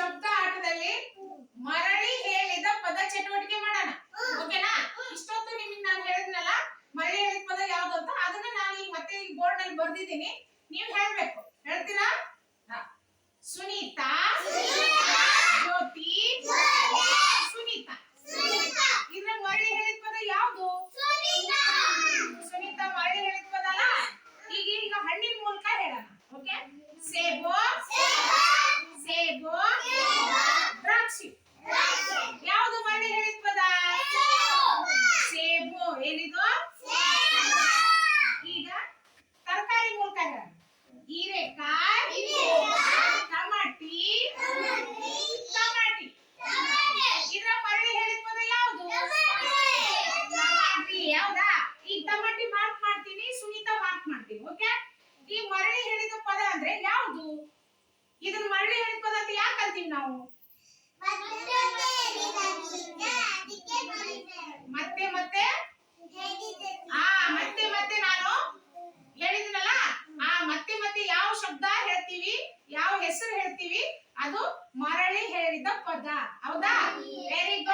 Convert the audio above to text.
ಶಬ್ದ ಆಟದಲ್ಲಿ ಮರಳಿ ಹೇಳಿದ ಪದ ಚಟುವಟಿಕೆ ಮಾಡೋಣ. ಓಕೆನಾ ಇಷ್ಟೊತ್ತು ನಿಮಗೆ ನಾನು ಹೇಳಿದ್ನಲ್ಲ, ಮರಳಿ ಹೇಳಿದ ಪದ ಯಾವ್ದು ಅಂತ, ಅದನ್ನ ನಾನು ಈಗ ಮತ್ತೆ ಈ ಬೋರ್ಡ್ನಲ್ಲಿ ಬರ್ದಿದ್ದೀನಿ. ನೀವು ಹೇಳ್ಬೇಕು ಹೇಳ್ತೀರಾ ಹಾ. ಸುನೀತಾ ಜ್ಯೋತಿ ಸುನೀತಾ ಇದ್ರ ಮರಳಿ ಹೇಳಿದ ಪದ ಯಾವ್ದು ಸುನೀತಾ ಮರಳಿ ಹೇಳಿದ ಪದ ಅಲ್ಲ ಈಗ ಈಗ ಹಣ್ಣಿನ ಮೂಲಕ ಹೇಳೋಣ ಓಕೆ ಸೇಬು ಸೇಬು ದ್ರಾಕ್ಷಿ ಯಾವುದು ಮರಳಿ ಹೇಳಿದ ಪದ ಸೇಬು ಏನಿದು ಈಗ ತರಕಾರಿ ಮೂಲಕ ಹೇಳೋಣ ಹೀರೆಕಾಯಿ ಟಮಾಟಿ ಇದ್ರ ಮರಳಿ ಹೇಳಿದ ಪದ ಯಾವುದು? ಟಮಾಟಿ ಹೌದಾ? ಈ ಟಮಾಟಿ ಮಾರ್ಕ್ ಮಾಡ್ತೀನಿ, ಸುನೀತಾ ಮಾರ್ಕ್ ಮಾಡ್ತೀನಿ ಓಕೆ ಈ ಮರಳಿ ಹೇಳಿದ ಪದ ಅಂದ್ರೆ ಯಾವುದು? ಇದನ್ನ ಮರಳಿ ಹೇಳಿದ ಪದ ಅಂತ ಯಾಕೆ ಅಂತೀವಿ ನಾವು ಮತ್ತೆ ಮತ್ತೆ ಆ ಮತ್ತೆ ಮತ್ತೆ ನಾನು ಹೇಳಿದ್ನಲ್ಲ ಆ ಮತ್ತೆ ಮತ್ತೆ ಯಾವ ಶಬ್ದ ಹೇಳ್ತೀವಿ ಯಾವ ಹೆಸರು ಹೇಳ್ತೀವಿ? ಅದು ಮರಳಿ ಹೇಳಿದ ಪದ. ಹೌದಾ? ವೆರಿ